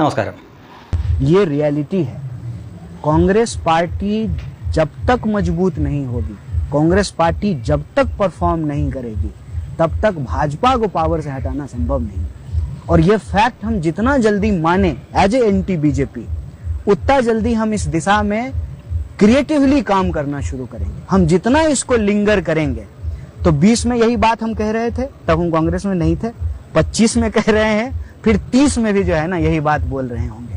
നമസ്കാരം ये रियलिटी है कांग्रेस पार्टी जब तक मजबूत नहीं होगी कांग्रेस पार्टी जब तक परफॉर्म नहीं करेगी तब तक भाजपा को पावर से हटाना संभव नहीं और ये फैक्ट हम जितना जल्दी माने एज ए एंटी बीजेपी उतना जल्दी हम इस दिशा में क्रिएटिवली काम करना शुरू करेंगे हम जितना इसको लिंगर करेंगे तो 20 में यही बात हम कह रहे थे तब हम कांग्रेस में नहीं थे 25 में कह रहे हैं फिर 30 में भी जो है ना यही बात बोल रहे होंगे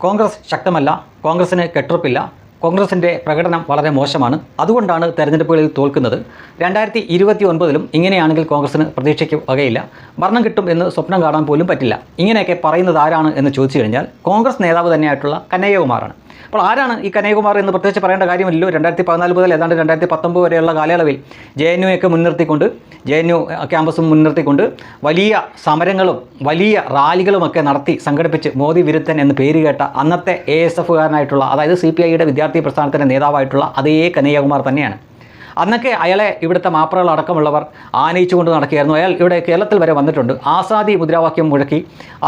കോൺഗ്രസ് ശക്തമല്ല കോൺഗ്രസിന് കെട്ടുറപ്പില്ല കോൺഗ്രസിൻ്റെ പ്രകടനം വളരെ മോശമാണ് അതുകൊണ്ടാണ് തെരഞ്ഞെടുപ്പുകളിൽ തോൽക്കുന്നത് രണ്ടായിരത്തി ഇരുപത്തി ഒൻപതിലും ഇങ്ങനെയാണെങ്കിൽ കോൺഗ്രസിന് പ്രതീക്ഷയ്ക്ക് വകയില്ല ഭരണം കിട്ടും എന്ന് സ്വപ്നം കാണാൻ പോലും പറ്റില്ല ഇങ്ങനെയൊക്കെ പറയുന്നത് ആരാണ് എന്ന് ചോദിച്ചു കഴിഞ്ഞാൽ കോൺഗ്രസ് നേതാവ് തന്നെയായിട്ടുള്ള കനയ്യകുമാറാണ് അപ്പോൾ ആരാണ് ഈ കനയകുമാർ എന്ന് പ്രത്യേകിച്ച് പറയേണ്ട കാര്യമില്ലല്ലോ. രണ്ടായിരത്തി പതിനാല് മുതൽ ഏതാണ്ട് രണ്ടായിരത്തി പത്തൊമ്പത് വരെയുള്ള കാലയളവിൽ ജെ എൻ യുയൊക്കെ മുൻനിർത്തിക്കൊണ്ട് ജെ എൻ യു ക്യാമ്പസും മുൻനിർത്തിക്കൊണ്ട് വലിയ സമരങ്ങളും വലിയ റാലികളുമൊക്കെ നടത്തി സംഘടിപ്പിച്ച് മോദി വിരുദ്ധൻ എന്ന് പേര് കേട്ട അന്നത്തെ എ എസ് എഫുകാരനായിട്ടുള്ള അതായത് സി പി ഐയുടെ വിദ്യാർത്ഥി പ്രസ്ഥാനത്തിന്റെ നേതാവായിട്ടുള്ള അതേ കനയ്യകുമാർ തന്നെയാണ്. അന്നൊക്കെ അയാളെ ഇവിടുത്തെ മാപ്രകൾ അടക്കമുള്ളവർ ആനയിച്ചുകൊണ്ട് നടക്കുകയായിരുന്നു. അയാൾ ഇവിടെ കേരളത്തിൽ വരെ വന്നിട്ടുണ്ട്. ആസാദി മുദ്രാവാക്യം മുഴക്കി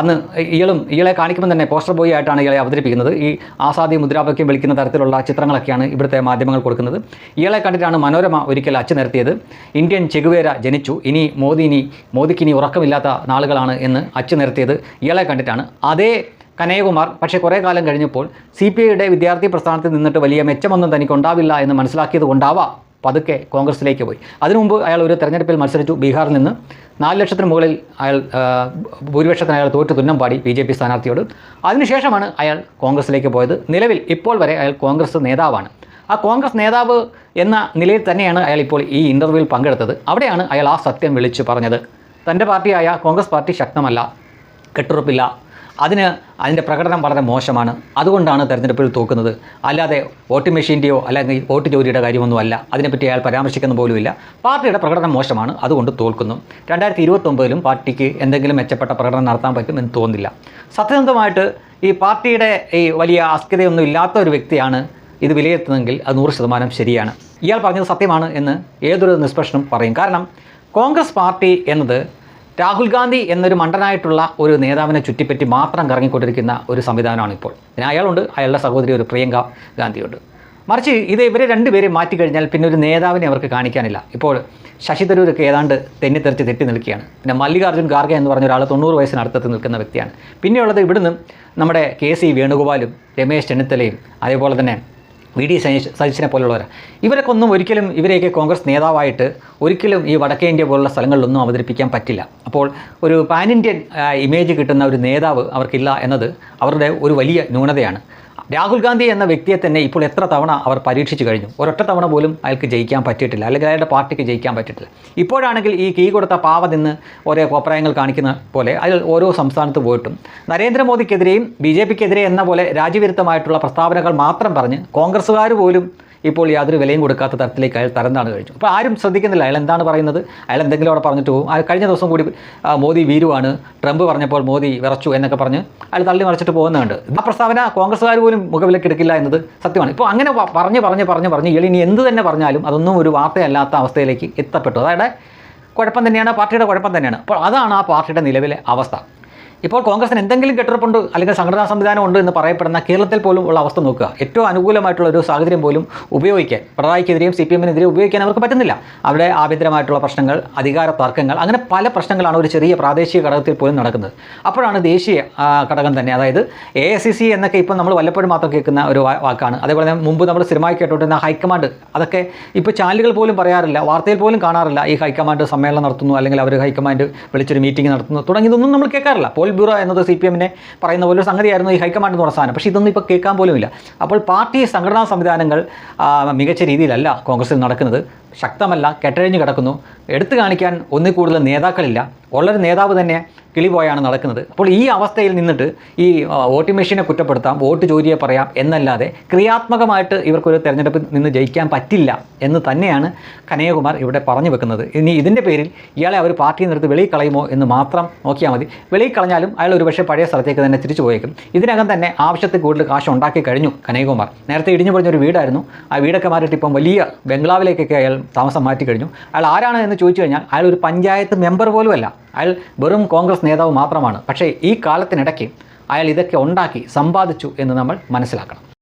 അന്ന് ഇയാളും ഇയാളെ കാണിക്കുമ്പോൾ തന്നെ പോസ്റ്റർ ബോയ് ആയിട്ടാണ് ഇയാളെ അവതരിപ്പിക്കുന്നത്. ഈ ആസാദി മുദ്രാവാക്യം വിളിക്കുന്ന തരത്തിലുള്ള ചിത്രങ്ങളൊക്കെയാണ് ഇവിടുത്തെ മാധ്യമങ്ങൾ കൊടുക്കുന്നത്. ഇയാളെ കണ്ടിട്ടാണ് മനോരമ ഒരിക്കൽ അച്ചു നിരത്തിയത് ഇന്ത്യൻ ചെകുവേര ജനിച്ചു. ഇനി മോദി ഇനി മോദിക്ക് ഇനി ഉറക്കമില്ലാത്ത നാളുകളാണ് എന്ന് അച്ചു നിരത്തിയത് ഇയാളെ കണ്ടിട്ടാണ്. അതേ കനയകുമാർ പക്ഷേ കുറേ കാലം കഴിഞ്ഞപ്പോൾ സി പി ഐയുടെ വിദ്യാർത്ഥി പ്രസ്ഥാനത്തിൽ നിന്നിട്ട് വലിയ മെച്ചമൊന്നും തനിക്ക് ഉണ്ടാവില്ല എന്ന് മനസ്സിലാക്കിയത് കൊണ്ടാവാം. പതുക്കെ കോൺഗ്രസിലേക്ക് പോയി. അതിനു മുമ്പ് അയാൾ ഒരു തെരഞ്ഞെടുപ്പിൽ മത്സരിച്ചു. ബീഹാറിൽ നിന്ന് നാല് ലക്ഷത്തിന് മുകളിൽ അയാൾ ഭൂരിപക്ഷത്തിന് അയാൾ തോറ്റ് തുന്നം പാടി ബി ജെ പി സ്ഥാനാർത്ഥിയോട്. അതിനുശേഷമാണ് അയാൾ കോൺഗ്രസിലേക്ക് പോയത്. നിലവിൽ ഇപ്പോൾ വരെ അയാൾ കോൺഗ്രസ് നേതാവാണ്. ആ കോൺഗ്രസ് നേതാവ് എന്ന നിലയിൽ തന്നെയാണ് അയാൾ ഇപ്പോൾ ഈ ഇന്റർവ്യൂവിൽ പങ്കെടുത്തത്. അവിടെയാണ് അയാൾ ആ സത്യം വിളിച്ചു പറഞ്ഞത്. തന്റെ പാർട്ടിയായ കോൺഗ്രസ് പാർട്ടി ശക്തമല്ല കെട്ടുറപ്പില്ല അതിന് അതിന്റെ പ്രകടനം വളരെ മോശമാണ്. അതുകൊണ്ടാണ് തെരഞ്ഞെടുപ്പിൽ തോക്കുന്നത്. അല്ലാതെ വോട്ട് മെഷീന്റെയോ അല്ലെങ്കിൽ വോട്ട് ജോലിയുടെ കാര്യമൊന്നുമല്ല. അതിനെപ്പറ്റി അയാൾ പരാമർശിക്കുന്ന പോലുമില്ല. പാർട്ടിയുടെ പ്രകടനം മോശമാണ്. അതുകൊണ്ട് തോൽക്കുന്നു. രണ്ടായിരത്തി ഇരുപത്തൊമ്പതിലും പാർട്ടിക്ക് എന്തെങ്കിലും മെച്ചപ്പെട്ട പ്രകടനം നടത്താൻ പറ്റും എന്ന് തോന്നുന്നില്ല. സത്യസന്ധമായിട്ട് ഈ പാർട്ടിയുടെ ഈ വലിയ അസ്ഥിരയൊന്നും ഇല്ലാത്ത ഒരു വ്യക്തിയാണ് ഇത് വിലയിരുത്തുന്നതെങ്കിൽ അത് നൂറ് ശതമാനം ശരിയാണ്. ഇയാൾ പറഞ്ഞത് സത്യമാണ് എന്ന് ഏതൊരു നിഷ്പക്ഷനും പറയും. കാരണം കോൺഗ്രസ് പാർട്ടി എന്നത് രാഹുൽ ഗാന്ധി എന്നൊരു മണ്ടനായിട്ടുള്ള ഒരു നേതാവിനെ ചുറ്റിപ്പറ്റി മാത്രം കറങ്ങിക്കൊണ്ടിരിക്കുന്ന ഒരു സംവിധാനമാണ് ഇപ്പോൾ പിന്നെ അയാളുണ്ട്. അയാളുടെ സഹോദരി ഒരു പ്രിയങ്ക ഗാന്ധിയുണ്ട്. മറിച്ച് ഇത് ഇവരെ രണ്ടുപേരെ മാറ്റിക്കഴിഞ്ഞാൽ പിന്നെ ഒരു നേതാവിനെ അവർക്ക് കാണിക്കാനില്ല. ഇപ്പോൾ ശശി തരൂരൊക്കെ ഏതാണ്ട് തെന്നിത്തെറിച്ച് തെറ്റി നിൽക്കുകയാണ്. പിന്നെ മല്ലികാർജുൻ ഖാർഗെ എന്ന് പറഞ്ഞ ഒരാൾ തൊണ്ണൂറ് വയസ്സിനടുത്തത്ത് നിൽക്കുന്ന വ്യക്തിയാണ്. പിന്നെയുള്ളത് ഇവിടുന്ന് നമ്മുടെ കെ സി വേണുഗോപാലും രമേശ് ചെന്നിത്തലയും അതേപോലെ തന്നെ വി ഡി സതീഷ് സതീശനെ പോലുള്ളവർ ഇവരൊക്കെ ഒന്നും ഒരിക്കലും ഇവരെയൊക്കെ കോൺഗ്രസ് നേതാവായിട്ട് ഒരിക്കലും ഈ വടക്കേ ഇന്ത്യ പോലുള്ള സ്ഥലങ്ങളിലൊന്നും അവതരിപ്പിക്കാൻ പറ്റില്ല. അപ്പോൾ ഒരു പാൻ ഇന്ത്യൻ ഇമേജ് കിട്ടുന്ന ഒരു നേതാവ് അവർക്കില്ല എന്നത് അവരുടെ ഒരു വലിയ ന്യൂനതയാണ്. രാഹുൽ ഗാന്ധി എന്ന വ്യക്തിയെ തന്നെ ഇപ്പോൾ എത്ര തവണ അവർ പരീക്ഷിച്ചു കഴിഞ്ഞു? ഒരൊറ്റ തവണ പോലും അയാൾക്ക് ജയിക്കാൻ പറ്റിയിട്ടില്ല. അല്ലെങ്കിൽ അയാളുടെ പാർട്ടിക്ക് ജയിക്കാൻ പറ്റിയിട്ടില്ല. ഇപ്പോഴാണെങ്കിൽ ഈ കീ കൊടുത്ത പാവ നിന്ന് ഓരോ കോപ്രായങ്ങൾ കാണിക്കുന്ന പോലെ അതിൽ ഓരോ സംസ്ഥാനത്ത് പോയിട്ടും. നരേന്ദ്രമോദിക്കെതിരെയും ബി ജെ പിക്കെതിരെ എന്ന പോലെ രാജ്യവിരുദ്ധമായിട്ടുള്ള പ്രസ്താവനകൾ മാത്രം പറഞ്ഞ് കോൺഗ്രസ്സുകാർ പോലും ഇപ്പോൾ യാതൊരു വിലയും കൊടുക്കാത്ത തരത്തിലേക്ക് അയാൾ തരംതാണ് കഴിഞ്ഞു. അപ്പോൾ ആരും ശ്രദ്ധിക്കുന്നില്ല. അയാൾ എന്താണ് പറയുന്നത്? അയാൾ എന്തെങ്കിലും അവിടെ പറഞ്ഞിട്ട് പോകും. കഴിഞ്ഞ ദിവസം കൂടി മോദി വീരുവാണ്. ട്രംപ് പറഞ്ഞപ്പോൾ മോദി വിറച്ചു എന്നൊക്കെ പറഞ്ഞ് അയാൾ തള്ളി മറിച്ചിട്ട് പോകുന്നുണ്ട്. ആ പ്രസ്താവന കോൺഗ്രസ്സുകാർ പോലും മുഖവിലക്കെടുക്കില്ല എന്നത് സത്യമാണ്. ഇപ്പോൾ അങ്ങനെ പറഞ്ഞ് പറഞ്ഞ് പറഞ്ഞ് പറഞ്ഞ് ഇയാൾ ഇനി എന്ത് തന്നെ പറഞ്ഞാലും അതൊന്നും ഒരു വാർത്തയല്ലാത്ത അവസ്ഥയിലേക്ക് എത്തപ്പെട്ടു. അതായത് കുഴപ്പം തന്നെയാണ് പാർട്ടിയുടെ കുഴപ്പം തന്നെയാണ്. അപ്പോൾ അതാണ് ആ പാർട്ടിയുടെ നിലവിലെ അവസ്ഥ. ഇപ്പോൾ കോൺഗ്രസിന് എന്തെങ്കിലും കെട്ടുറപ്പുണ്ട് അല്ലെങ്കിൽ സംഘടനാ സംവിധാനം ഉണ്ട് എന്ന് പറയപ്പെടുന്ന കേരളത്തിൽ പോലും ഉള്ള അവസ്ഥ നോക്കുക. ഏറ്റവും അനുകൂലമായിട്ടുള്ള ഒരു സാഹചര്യം പോലും ഉപയോഗിക്കാൻ പിണറായിക്കെതിരെയും സി പി എമ്മിനെതിരെയും ഉപയോഗിക്കാൻ അവർക്ക് പറ്റുന്നില്ല. അവിടെ ആഭ്യന്തരമായിട്ടുള്ള പ്രശ്നങ്ങൾ അധികാര തർക്കങ്ങൾ അങ്ങനെ പല പ്രശ്നങ്ങളാണ് ഒരു ചെറിയ പ്രാദേശിക ഘടകത്തിൽ പോലും നടക്കുന്നത്. അപ്പോഴാണ് ദേശീയ ഘടകം തന്നെ. അതായത് എ ഐ സി സി എന്നൊക്കെ ഇപ്പോൾ നമ്മൾ വല്ലപ്പോഴും മാത്രം കേൾക്കുന്ന ഒരു വാക്കാണ്. അതേപോലെ തന്നെ മുമ്പ് നമ്മൾ സ്ഥിരമായി കേട്ടോണ്ടിരുന്ന ഹൈക്കമാൻഡ് അതൊക്കെ ഇപ്പോൾ ചാനലുകൾ പോലും പറയാറില്ല വാർത്തയിൽ പോലും കാണാറില്ല. ഈ ഹൈക്കമാൻഡ് സമ്മേളനം നടത്തുന്നു അല്ലെങ്കിൽ അവർ ഹൈക്കമാൻഡ് വിളിച്ചൊരു മീറ്റിംഗ് നടത്തുന്നു തുടങ്ങിയതൊന്നും നമ്മൾ കേൾക്കാറില്ല. പോൾ ബ്യൂറോ എന്നത് സി പി എമ്മിനെ പറയുന്ന പോലെ ഒരു സംഗതിയായിരുന്നു ഈ ഹൈക്കമാൻഡ് എന്ന് പറഞ്ഞ പക്ഷേ ഇതൊന്നും ഇപ്പോൾ കേൾക്കാൻ പോലുമില്ല. അപ്പോൾ പാർട്ടി സംഘടനാ സംവിധാനങ്ങൾ മികച്ച രീതിയിലല്ല കോൺഗ്രസിൽ നടക്കുന്നത്. ശക്തമല്ല കെട്ടഴിഞ്ഞ് കിടക്കുന്നു. എടുത്തു കാണിക്കാൻ ഒന്നിൽ കൂടുതൽ നേതാക്കളില്ല. ഉള്ളൊരു നേതാവ് തന്നെ കിളിപോയാണ് നടക്കുന്നത്. അപ്പോൾ ഈ അവസ്ഥയിൽ നിന്നിട്ട് ഈ വോട്ടിംഗ് മെഷീനെ കുറ്റപ്പെടുത്താം വോട്ട് ചോരിയെ പറയാം എന്നല്ലാതെ ക്രിയാത്മകമായിട്ട് ഇവർക്കൊരു തെരഞ്ഞെടുപ്പിൽ നിന്ന് ജയിക്കാൻ പറ്റില്ല എന്ന് തന്നെയാണ് കനയകുമാർ ഇവിടെ പറഞ്ഞു വെക്കുന്നത്. ഇനി ഇതിന്റെ പേരിൽ ഇയാളെ അവർ പാർട്ടിയിൽ നിന്നെടുത്ത് വെളിയിൽ കളയുമോ എന്ന് മാത്രം നോക്കിയാൽ മതി. വെളിയിൽ കളഞ്ഞാലും അയാൾ ഒരുപക്ഷെ പഴയ സ്ഥലത്തേക്ക് തന്നെ തിരിച്ചു പോയേക്കും. ഇതിനകം തന്നെ ആവശ്യത്തിൽ കൂടുതൽ കാശ് ഉണ്ടാക്കി കഴിഞ്ഞു കനയകുമാർ നേരത്തെ ഇടിഞ്ഞു പൊളിഞ്ഞൊരു വീടായിരുന്നു. ആ വീടൊക്കെ മാറിയിട്ട് ഇപ്പം വലിയ ബംഗ്ലാവിലേക്കൊക്കെ അയാൾ താമസം മാറ്റി കഴിഞ്ഞു. അയാൾ ആരാണ് എന്ന് ചോദിച്ചു കഴിഞ്ഞാൽ അയാൾ ഒരു പഞ്ചായത്ത് മെമ്പർ പോലുമല്ല. അയാൾ വെറും കോൺഗ്രസ് നേതാവ് മാത്രമാണ്. പക്ഷേ ഈ കാലത്തിനിടയ്ക്ക് അയാൾ ഇതൊക്കെ ഉണ്ടാക്കി സമ്പാദിച്ചു എന്ന് നമ്മൾ മനസ്സിലാക്കണം.